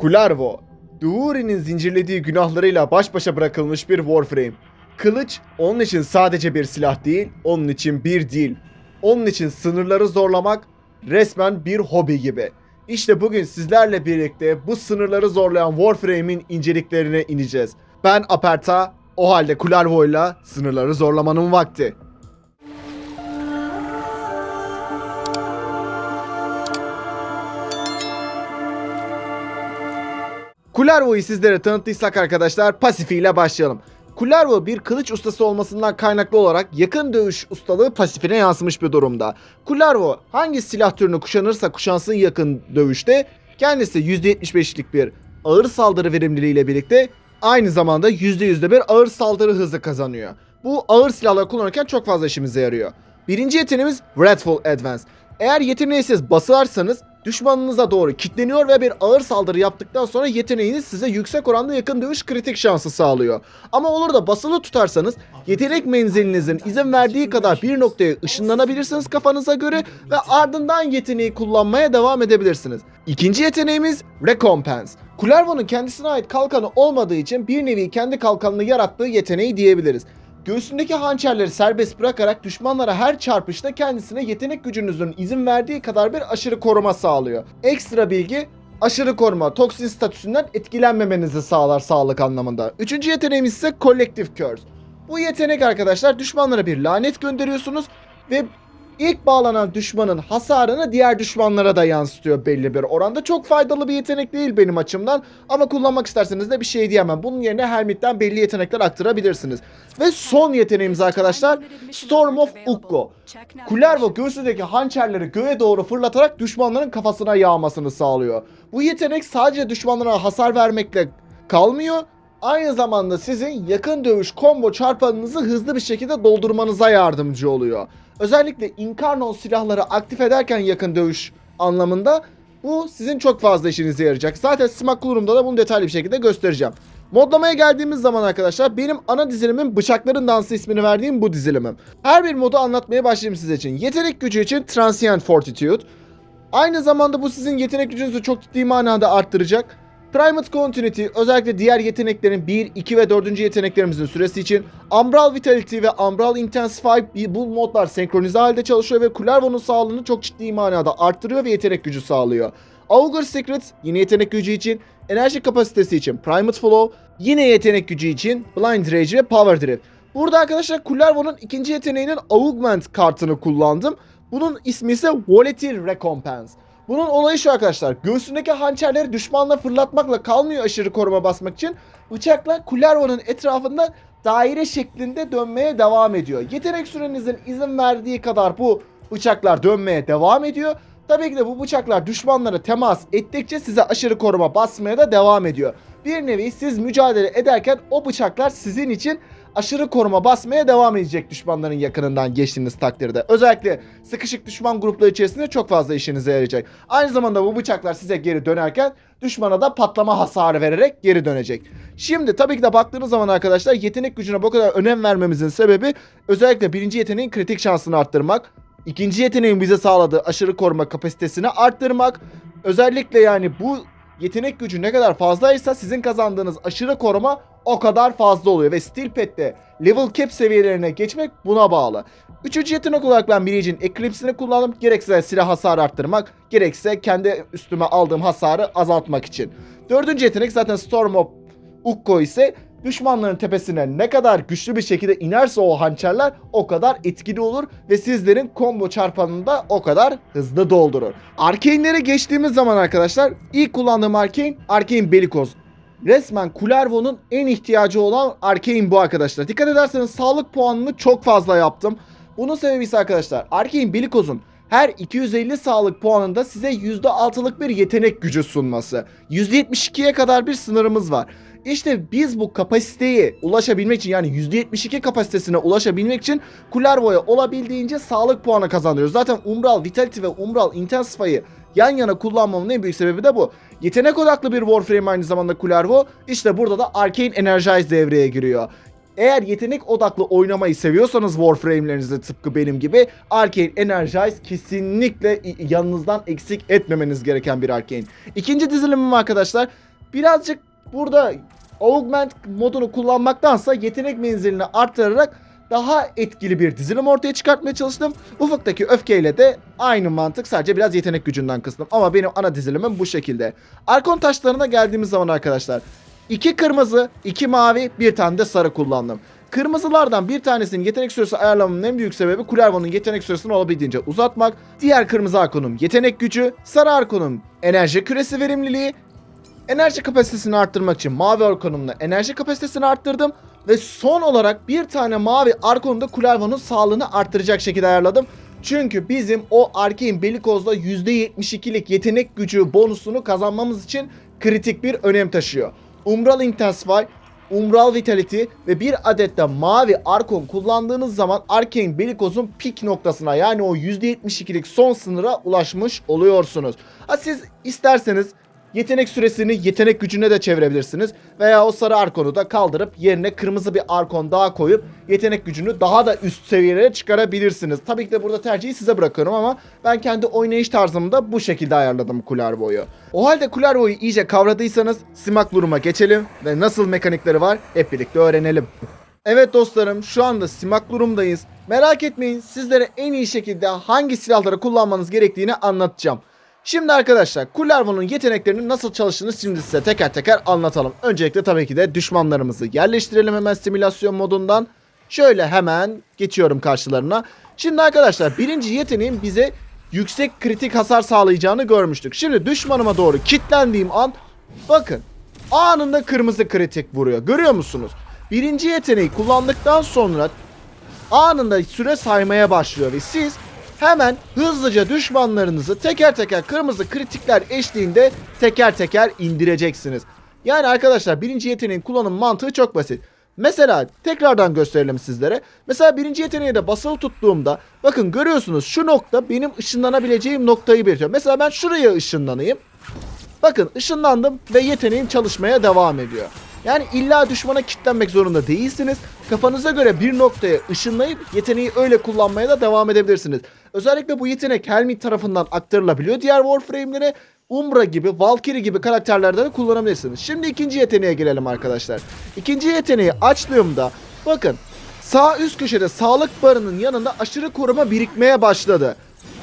Kullervo, Duuri'nin zincirlediği günahlarıyla baş başa bırakılmış bir Warframe. Kılıç onun için sadece bir silah değil, onun için bir dil. Onun için sınırları zorlamak resmen bir hobi gibi. İşte bugün sizlerle birlikte bu sınırları zorlayan Warframe'in inceliklerine ineceğiz. Ben Aperta, o halde Kullervo'yla sınırları zorlamanın vakti. Kullervo'yu sizlere tanıttıysak arkadaşlar Pasifi ile başlayalım. Kullervo bir kılıç ustası olmasından kaynaklı olarak yakın dövüş ustalığı pasifine yansımış bir durumda. Kullervo hangi silah türünü kuşanırsa kuşansın yakın dövüşte kendisi %75'lik bir ağır saldırı verimliliğiyle birlikte aynı zamanda %100'de bir ağır saldırı hızı kazanıyor. Bu ağır silahları kullanırken çok fazla işimize yarıyor. Birinci yeteneğimiz Wrathful Advance. Eğer yeteneği siz basarsanız düşmanınıza doğru kilitleniyor ve bir ağır saldırı yaptıktan sonra yeteneğiniz size yüksek oranda yakın dövüş kritik şansı sağlıyor. Ama olur da basılı tutarsanız yetenek menzilinizin izin verdiği kadar bir noktaya ışınlanabilirsiniz kafanıza göre ve ardından yeteneği kullanmaya devam edebilirsiniz. İkinci yeteneğimiz Recompense. Kullervo'nun kendisine ait kalkanı olmadığı için bir nevi kendi kalkanını yarattığı yeteneği diyebiliriz. Göğsündeki hançerleri serbest bırakarak düşmanlara her çarpışta kendisine yetenek gücünüzün izin verdiği kadar bir aşırı koruma sağlıyor. Ekstra bilgi aşırı koruma toksin statüsünden etkilenmemenizi sağlar sağlık anlamında. Üçüncü yeteneğimiz ise Collective Curse. Bu yetenek arkadaşlar düşmanlara bir lanet gönderiyorsunuz ve ilk bağlanan düşmanın hasarını diğer düşmanlara da yansıtıyor belli bir oranda. Çok faydalı bir yetenek değil benim açımdan ama kullanmak isterseniz de bir şey diyemem. Bunun yerine Hermit'ten belli yetenekler aktarabilirsiniz. Ve son yeteneğimiz arkadaşlar Storm of Ukko. Kullervo göğsündeki hançerleri göğe doğru fırlatarak düşmanların kafasına yağmasını sağlıyor. Bu yetenek sadece düşmanlara hasar vermekle kalmıyor. Aynı zamanda sizin yakın dövüş combo çarpanınızı hızlı bir şekilde doldurmanıza yardımcı oluyor. Özellikle Incarnon silahları aktif ederken yakın dövüş anlamında bu sizin çok fazla işinize yarayacak. Zaten Smack da bunu detaylı bir şekilde göstereceğim. Modlamaya geldiğimiz zaman arkadaşlar benim ana dizilimin Bıçakların Dansı ismini verdiğim bu dizilimim. Her bir modu anlatmaya başlayayım size için. Yetenek gücü için Transient Fortitude. Aynı zamanda bu sizin yetenek gücünüzü çok ciddi manada arttıracak. Primate Continuity özellikle diğer yeteneklerin 1, 2 ve 4. yeteneklerimizin süresi için Umbral Vitality ve Umbral Intensify bu modlar senkronize halde çalışıyor ve Kullervo'nun sağlığını çok ciddi manada arttırıyor ve yetenek gücü sağlıyor. Augur Secret yine yetenek gücü için, enerji kapasitesi için Primate Flow, yine yetenek gücü için Blind Rage ve Power Drift. Burada arkadaşlar Kullervo'nun ikinci yeteneğinin Augment kartını kullandım. Bunun ismi ise Volatile Recompense. Bunun olayı şu arkadaşlar. Göğsündeki hançerleri düşmanla fırlatmakla kalmıyor aşırı koruma basmak için. Bıçakla Kullervo'nun etrafında daire şeklinde dönmeye devam ediyor. Yetenek sürenizin izin verdiği kadar bu bıçaklar dönmeye devam ediyor. Tabii ki de bu bıçaklar düşmanlara temas ettikçe size aşırı koruma basmaya da devam ediyor. Bir nevi siz mücadele ederken o bıçaklar sizin için aşırı koruma basmaya devam edecek düşmanların yakınından geçtiğiniz takdirde. Özellikle sıkışık düşman grupları içerisinde çok fazla işinize yarayacak. Aynı zamanda bu bıçaklar size geri dönerken düşmana da patlama hasarı vererek geri dönecek. Şimdi tabii ki de baktığınız zaman arkadaşlar yetenek gücüne bu kadar önem vermemizin sebebi özellikle birinci yeteneğin kritik şansını arttırmak. İkinci yeteneğin bize sağladığı aşırı koruma kapasitesini arttırmak. Özellikle yani bu yetenek gücü ne kadar fazlaysa sizin kazandığınız aşırı koruma o kadar fazla oluyor. Ve Steel Pet'te level cap seviyelerine geçmek buna bağlı. Üçüncü yetenek olarak ben Mirage'in Eclipse'ini kullandım. Gerekse silah hasarı arttırmak, gerekse kendi üstüme aldığım hasarı azaltmak için. Dördüncü yetenek zaten Storm of Ukko ise düşmanların tepesine ne kadar güçlü bir şekilde inerse o hançerler o kadar etkili olur ve sizlerin combo çarpanını da o kadar hızlı doldurur. Arkane'lere geçtiğimiz zaman arkadaşlar ilk kullandığım Arcane, Arcane Belikoz. Resmen Kullervo'nun en ihtiyacı olan Arcane bu arkadaşlar. Dikkat ederseniz sağlık puanını çok fazla yaptım. Bunun sebebi ise arkadaşlar Arcane Belikoz'un her 250 sağlık puanında size %6'lık bir yetenek gücü sunması. %72'ye kadar bir sınırımız var. İşte biz bu kapasiteye ulaşabilmek için yani %72 kapasitesine ulaşabilmek için Kullervo'ya olabildiğince sağlık puanı kazanıyoruz. Zaten Umbral Vitality ve Umbral Intensify'ı yan yana kullanmamın en büyük sebebi de bu. Yetenek odaklı bir Warframe aynı zamanda Kullervo. İşte burada da Arcane Energize devreye giriyor. Eğer yetenek odaklı oynamayı seviyorsanız Warframe'lerinizde tıpkı benim gibi Arcane Energize kesinlikle yanınızdan eksik etmemeniz gereken bir Arcane. İkinci dizilimim arkadaşlar birazcık burada augment modunu kullanmaktansa yetenek menzilini arttırarak daha etkili bir dizilim ortaya çıkartmaya çalıştım. Ufuktaki öfkeyle de aynı mantık sadece biraz yetenek gücünden kıstım. Ama benim ana dizilimim bu şekilde. Arkon taşlarına geldiğimiz zaman arkadaşlar. iki kırmızı, iki mavi, bir tane de sarı kullandım. Kırmızılardan bir tanesinin yetenek süresi ayarlamamın en büyük sebebi Kullervo'nun yetenek süresini olabildiğince uzatmak. Diğer kırmızı arkonum yetenek gücü, sarı arkonum enerji küresi verimliliği, enerji kapasitesini arttırmak için mavi arkonumla enerji kapasitesini arttırdım. Ve son olarak bir tane mavi arkonumda Kullervo'nun sağlığını arttıracak şekilde ayarladım. Çünkü bizim o Arkein Belikoz'da %72'lik yetenek gücü bonusunu kazanmamız için kritik bir önem taşıyor. Umbral Intensify, Umbral Vitality ve bir adet de mavi Arkon kullandığınız zaman Arcane Belikoz'un pik noktasına yani o %72'lik son sınıra ulaşmış oluyorsunuz. Ha siz isterseniz yetenek süresini yetenek gücüne de çevirebilirsiniz. Veya o sarı Arkon'u da kaldırıp yerine kırmızı bir Arkon daha koyup yetenek gücünü daha da üst seviyelere çıkarabilirsiniz. Tabii ki de burada tercihi size bırakıyorum ama ben kendi oynayış tarzımı da bu şekilde ayarladım Kullervo'yu. O halde Kullervo'yu iyice kavradıysanız Simaklurum'a geçelim ve nasıl mekanikleri var hep birlikte öğrenelim. Evet dostlarım şu anda Simaklurum'dayız. Merak etmeyin sizlere en iyi şekilde hangi silahları kullanmanız gerektiğini anlatacağım. Şimdi arkadaşlar Kullervo'nun yeteneklerinin nasıl çalıştığını şimdi size teker teker anlatalım. Öncelikle tabii ki de düşmanlarımızı yerleştirelim hemen simülasyon modundan. Şöyle hemen geçiyorum karşılarına. Şimdi arkadaşlar birinci yeteneğin bize yüksek kritik hasar sağlayacağını görmüştük. Şimdi düşmanıma doğru kitlendiğim an bakın anında kırmızı kritik vuruyor. Görüyor musunuz? Birinci yeteneği kullandıktan sonra anında süre saymaya başlıyor ve siz hemen hızlıca düşmanlarınızı teker teker kırmızı kritikler eşliğinde teker teker indireceksiniz. Yani arkadaşlar birinci yeteneğin kullanım mantığı çok basit. Mesela tekrardan gösterelim sizlere. Mesela birinci yeteneği de basılı tuttuğumda bakın görüyorsunuz şu nokta benim ışınlanabileceğim noktayı belirtiyor. Mesela ben şuraya ışınlanayım. Bakın ışınlandım ve yeteneğim çalışmaya devam ediyor. Yani illa düşmana kilitlenmek zorunda değilsiniz. Kafanıza göre bir noktaya ışınlayıp yeteneği öyle kullanmaya da devam edebilirsiniz. Özellikle bu yetenek Helmut tarafından aktarılabiliyor diğer Warframe'lere. Umbra gibi, Valkyrie gibi karakterlerde de kullanabilirsiniz. Şimdi ikinci yeteneğe gelelim arkadaşlar. İkinci yeteneği açtığımda bakın sağ üst köşede sağlık barının yanında aşırı koruma birikmeye başladı.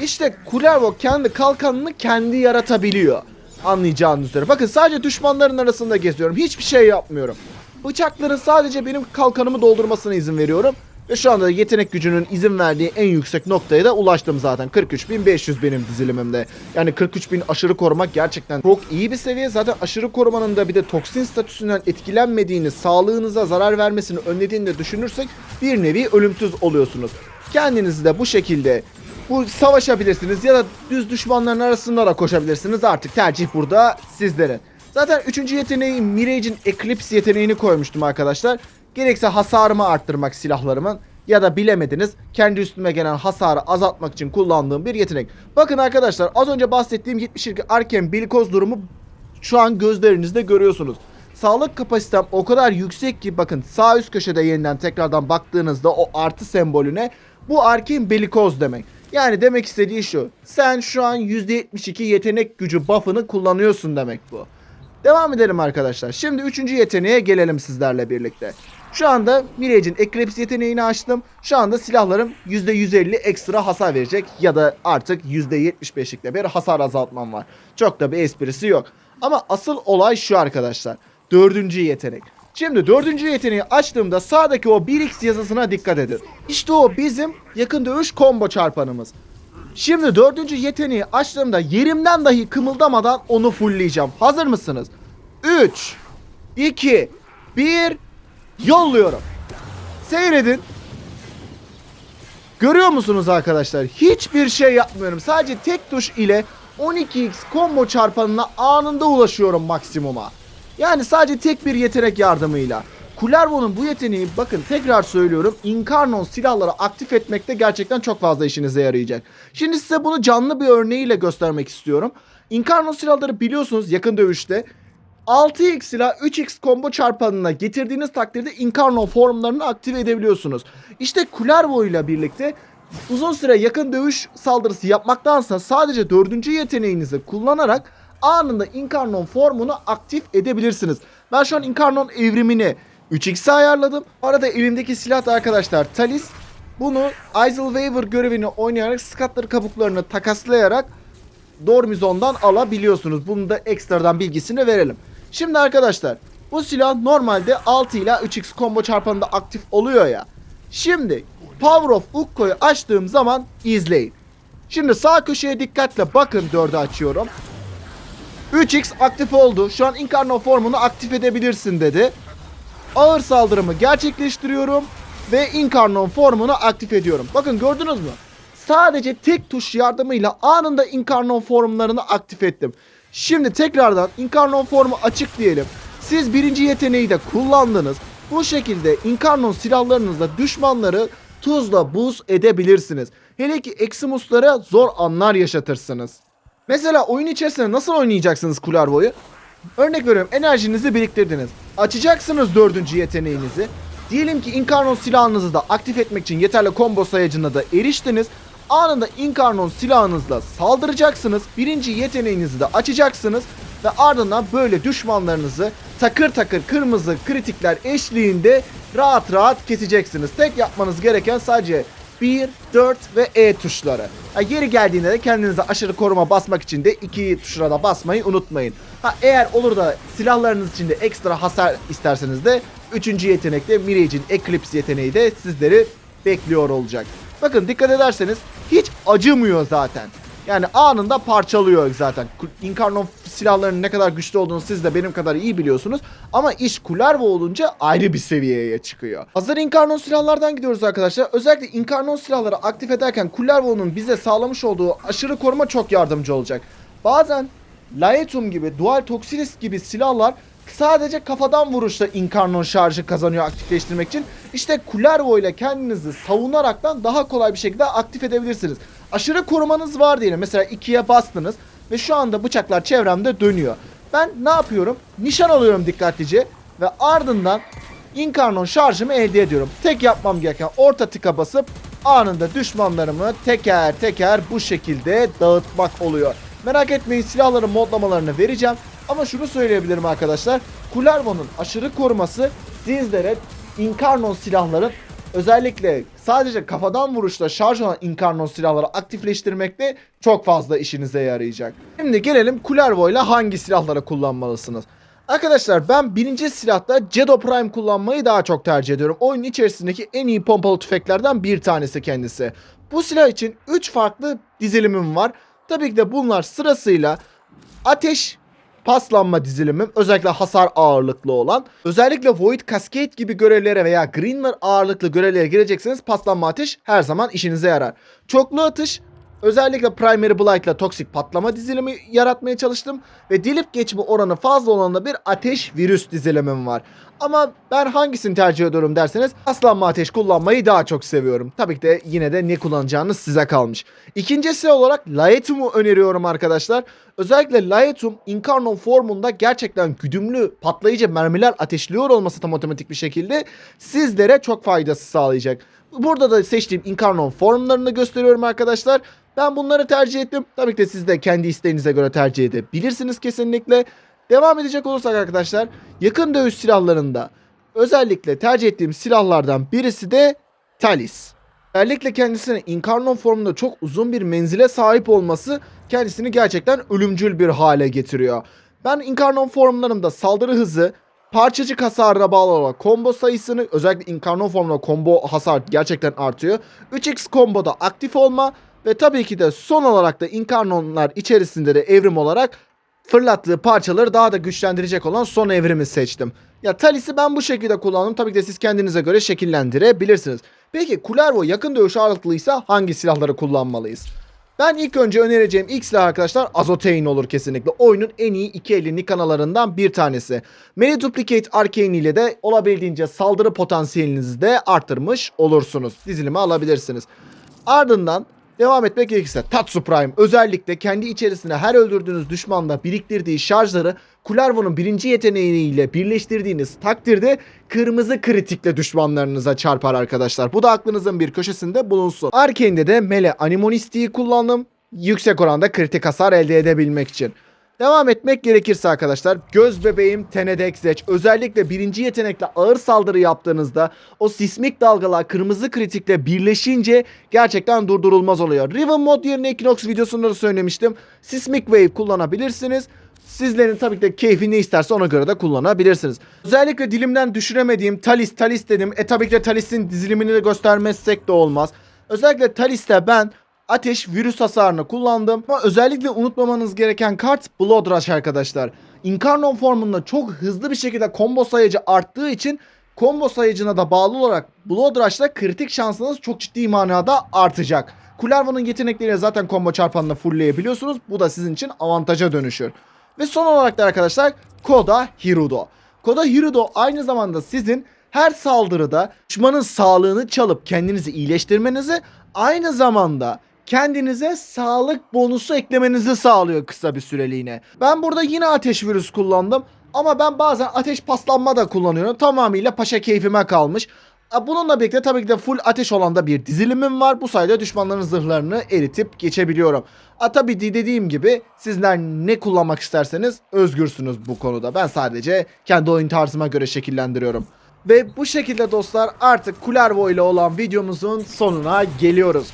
İşte Kullervo kendi kalkanını kendi yaratabiliyor. Anlayacağınız üzere. Bakın sadece düşmanların arasında geziyorum. Hiçbir şey yapmıyorum. Bıçakların sadece benim kalkanımı doldurmasına izin veriyorum. Ve şu anda yetenek gücünün izin verdiği en yüksek noktaya da ulaştım zaten. 43.500 benim dizilimimde. Yani 43.000 aşırı korumak gerçekten çok iyi bir seviye. Zaten aşırı korumanın da bir de toksin statüsünden etkilenmediğini, sağlığınıza zarar vermesini önlediğini de düşünürsek bir nevi ölümsüz oluyorsunuz. Kendinizi de bu şekilde bu savaşabilirsiniz ya da düz düşmanların arasında da koşabilirsiniz. Artık tercih burada sizlerin. Zaten üçüncü yeteneği Mirage'in Eclipse yeteneğini koymuştum arkadaşlar. Gerekse hasarımı arttırmak silahlarımın ya da bilemediniz kendi üstüme gelen hasarı azaltmak için kullandığım bir yetenek. Bakın arkadaşlar az önce bahsettiğim 72 Arken Bilikoz durumu şu an gözlerinizde görüyorsunuz. Sağlık kapasitem o kadar yüksek ki bakın sağ üst köşede yeniden tekrardan baktığınızda o artı sembolüne bu Arkin Belikoz demek. Yani demek istediği şu. Sen şu an %72 yetenek gücü buff'ını kullanıyorsun demek bu. Devam edelim arkadaşlar. Şimdi üçüncü yeteneğe gelelim sizlerle birlikte. Şu anda Mirage'in Eclipse yeteneğini açtım. Şu anda silahlarım %150 ekstra hasar verecek ya da artık %75'likle bir hasar azaltmam var. Çok da bir esprisi yok. Ama asıl olay şu arkadaşlar. Dördüncü yetenek. Şimdi dördüncü yeteneği açtığımda sağdaki o 1x yazısına dikkat edin. İşte o bizim yakın dövüş combo çarpanımız. Şimdi dördüncü yeteneği açtığımda yerimden dahi kımıldamadan onu fullleyeceğim. Hazır mısınız? 3, 2, 1, yolluyorum. Seyredin. Görüyor musunuz arkadaşlar? Hiçbir şey yapmıyorum. Sadece tek tuş ile 12x combo çarpanına anında ulaşıyorum maksimuma. Yani sadece tek bir yetenek yardımıyla. Kullervo'nun bu yeteneği bakın tekrar söylüyorum Incarnon silahları aktif etmekte gerçekten çok fazla işinize yarayacak. Şimdi size bunu canlı bir örneğiyle göstermek istiyorum. Incarnon silahları biliyorsunuz yakın dövüşte 6x silah 3x combo çarpanına getirdiğiniz takdirde Incarnon formlarını aktive edebiliyorsunuz. İşte Kullervo ile birlikte uzun süre yakın dövüş saldırısı yapmaktansa sadece dördüncü yeteneğinizi kullanarak anında Incarnon formunu aktif edebilirsiniz. Ben şu an Incarnon evrimini 3x'e ayarladım. Bu arada elimdeki silah da arkadaşlar Talis. Bunu Eiselweaver görevini oynayarak Scatter kabuklarını takaslayarak Dormizon'dan alabiliyorsunuz. Bunu da ekstradan bilgisini verelim. Şimdi arkadaşlar bu silah normalde 6 ile 3x combo çarpanında aktif oluyor ya. Şimdi Power of Ukko'yu açtığım zaman izleyin. Şimdi sağ köşeye dikkatle bakın 4'ü açıyorum. 3x aktif oldu. Şu an Incarno formunu aktif edebilirsin dedi. Ağır saldırımı gerçekleştiriyorum ve Incarnon formunu aktif ediyorum. Bakın gördünüz mü? Sadece tek tuş yardımıyla anında Incarnon formlarını aktif ettim. Şimdi tekrardan Incarnon formu açık diyelim. Siz birinci yeteneği de kullandınız. Bu şekilde Incarnon silahlarınızla düşmanları tuzla buz edebilirsiniz. Hele ki Eximus'lara zor anlar yaşatırsınız. Mesela oyun içerisinde nasıl oynayacaksınız Kularvo'yu? Örnek veriyorum enerjinizi biriktirdiniz. Açacaksınız dördüncü yeteneğinizi. Diyelim ki Incarnon silahınızı da aktif etmek için yeterli combo sayacına da eriştiniz. Anında Incarnon silahınızla saldıracaksınız. Birinci yeteneğinizi de açacaksınız. Ve ardından böyle düşmanlarınızı takır takır kırmızı kritikler eşliğinde rahat rahat keseceksiniz. Tek yapmanız gereken sadece 1, 4 ve E tuşları. Ha, yeri geldiğinde de kendinize aşırı koruma basmak için de iki tuşlara da basmayı unutmayın. Ha, eğer olur da silahlarınız için de ekstra hasar isterseniz de 3. yetenekte Mirage'in Eclipse yeteneği de sizleri bekliyor olacak. Bakın dikkat ederseniz hiç acımıyor zaten. Yani anında parçalıyor zaten. Incarnon silahlarının ne kadar güçlü olduğunu siz de benim kadar iyi biliyorsunuz. Ama iş Kullervo olunca ayrı bir seviyeye çıkıyor. Hazır Incarnon silahlardan gidiyoruz arkadaşlar. Özellikle Incarnon silahları aktif ederken Kullervo'nun bize sağlamış olduğu aşırı koruma çok yardımcı olacak. Bazen Laetum gibi, Dual Toxilis gibi silahlar sadece kafadan vuruşla Incarnon şarjı kazanıyor aktifleştirmek için. İşte Kullervo ile kendinizi savunaraktan daha kolay bir şekilde aktif edebilirsiniz. Aşırı korumanız var diyelim. Mesela ikiye bastınız ve şu anda bıçaklar çevremde dönüyor. Ben ne yapıyorum? Nişan alıyorum dikkatlice ve ardından Incarnon şarjımı elde ediyorum. Tek yapmam gereken orta tıka basıp anında düşmanlarımı teker teker bu şekilde dağıtmak oluyor. Merak etmeyin silahların modlamalarını vereceğim. Ama şunu söyleyebilirim arkadaşlar. Kullervo'nun aşırı koruması sizlere Incarnon silahların özellikle sadece kafadan vuruşla şarj olan Incarnon silahları aktifleştirmekte çok fazla işinize yarayacak. Şimdi gelelim Kullervo ile hangi silahları kullanmalısınız? Arkadaşlar ben birinci silahta Jedo Prime kullanmayı daha çok tercih ediyorum. Oyunun içerisindeki en iyi pompalı tüfeklerden bir tanesi kendisi. Bu silah için 3 farklı dizilimim var. Tabii ki de bunlar sırasıyla ateş paslanma dizilimim özellikle hasar ağırlıklı olan. Özellikle Void Cascade gibi görevlere veya Greenler ağırlıklı görevlere girecekseniz paslanma ateş her zaman işinize yarar. Çoklu atış özellikle Primary Blight ile toksik patlama dizilimi yaratmaya çalıştım ve dilip geçme oranı fazla olan da bir ateş virüs dizilimim var. Ama ben hangisini tercih ediyorum derseniz paslanma ateş kullanmayı daha çok seviyorum. Tabii ki de yine de ne kullanacağınız size kalmış. İkincisi olarak Laetum'u öneriyorum arkadaşlar. Özellikle Laetum Incarnon formunda gerçekten güdümlü patlayıcı mermiler ateşliyor olması tam otomatik bir şekilde sizlere çok faydası sağlayacak. Burada da seçtiğim Incarnon formlarını gösteriyorum arkadaşlar. Ben bunları tercih ettim. Tabii ki de siz de kendi isteğinize göre tercih edebilirsiniz kesinlikle. Devam edecek olursak arkadaşlar yakın dövüş silahlarında özellikle tercih ettiğim silahlardan birisi de Talis. Özellikle kendisine Incarnon formunda çok uzun bir menzile sahip olması kendisini gerçekten ölümcül bir hale getiriyor. Ben Incarnon formlarımda saldırı hızı, parçacık hasarına bağlı olarak combo sayısını özellikle Incarnon formunda combo hasar gerçekten artıyor. 3x comboda aktif olma ve tabii ki de son olarak da Incarnonlar içerisinde de evrim olarak fırlattığı parçaları daha da güçlendirecek olan son evrimi seçtim. Ya Talis'i ben bu şekilde kullandım. Tabii ki de siz kendinize göre şekillendirebilirsiniz. Peki Kullervo yakın dövüş ağırlıklıysa hangi silahları kullanmalıyız? Ben ilk önce önereceğim ilk silah arkadaşlar Azotein olur kesinlikle. Oyunun en iyi iki elini kanallarından bir tanesi. Melee Duplicate Arcane ile de olabildiğince saldırı potansiyelinizi de arttırmış olursunuz. Dizilimi alabilirsiniz. Ardından Devam etmek gerekirse Tatsu Prime özellikle kendi içerisine her öldürdüğünüz düşmanla biriktirdiği şarjları Kullervo'nun birinci yeteneğiyle birleştirdiğiniz takdirde kırmızı kritikle düşmanlarınıza çarpar arkadaşlar. Bu da aklınızın bir köşesinde bulunsun. Arkane'de de Mele Animonisti'yi kullandım. Yüksek oranda kritik hasar elde edebilmek için. Devam etmek gerekirse arkadaşlar göz bebeğim Tenedek Zeç özellikle birinci yetenekle ağır saldırı yaptığınızda o sismik dalgalar kırmızı kritikle birleşince gerçekten durdurulmaz oluyor. Riven mod yerine Equinox videosunda da söylemiştim. Sismic Wave kullanabilirsiniz. Sizlerin tabii ki de keyfi ne isterse ona göre de kullanabilirsiniz. Özellikle dilimden düşüremediğim Talis Talis dedim. E tabii ki de Talis'in dizilimini de göstermezsek de olmaz. Özellikle Talis'te ben ateş virüs hasarını kullandım. Ama özellikle unutmamanız gereken kart Blood Rush arkadaşlar. Incarnon formunda çok hızlı bir şekilde combo sayıcı arttığı için combo sayıcına da bağlı olarak Blood Rush'ta kritik şansınız çok ciddi manada artacak. Kularva'nın yetenekleriyle zaten combo çarpanını fullleyebiliyorsunuz. Bu da sizin için avantaja dönüşür. Ve son olarak da arkadaşlar Koda Hirudo. Koda Hirudo aynı zamanda sizin her saldırıda düşmanın sağlığını çalıp kendinizi iyileştirmenizi aynı zamanda kendinize sağlık bonusu eklemenizi sağlıyor kısa bir süreliğine. Ben burada yine ateş virüs kullandım ama ben bazen ateş paslanma da kullanıyorum. Tamamıyla paşa keyfime kalmış. A, Bununla birlikte tabii ki de full ateş olan da bir dizilimim var. Bu sayede düşmanların zırhlarını eritip geçebiliyorum. A, tabii ki dediğim gibi sizler ne kullanmak isterseniz özgürsünüz bu konuda. Ben sadece kendi oyun tarzıma göre şekillendiriyorum. Ve bu şekilde dostlar artık Kulervo ile olan videomuzun sonuna geliyoruz.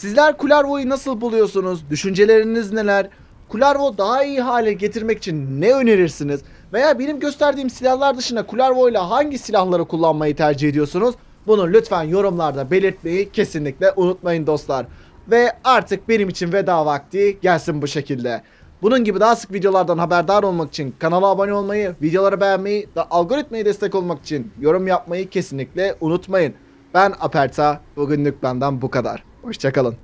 Sizler Kulervo'yu nasıl buluyorsunuz? Düşünceleriniz neler? Kulervo daha iyi hale getirmek için ne önerirsiniz? Veya benim gösterdiğim silahlar dışında Kulervo ile hangi silahları kullanmayı tercih ediyorsunuz? Bunu lütfen yorumlarda belirtmeyi kesinlikle unutmayın dostlar. Ve artık benim için veda vakti gelsin bu şekilde. Bunun gibi daha sık videolardan haberdar olmak için kanala abone olmayı, videoları beğenmeyi ve algoritmaya destek olmak için yorum yapmayı kesinlikle unutmayın. Ben Aperta, bugünlük benden bu kadar. Hoşçakalın.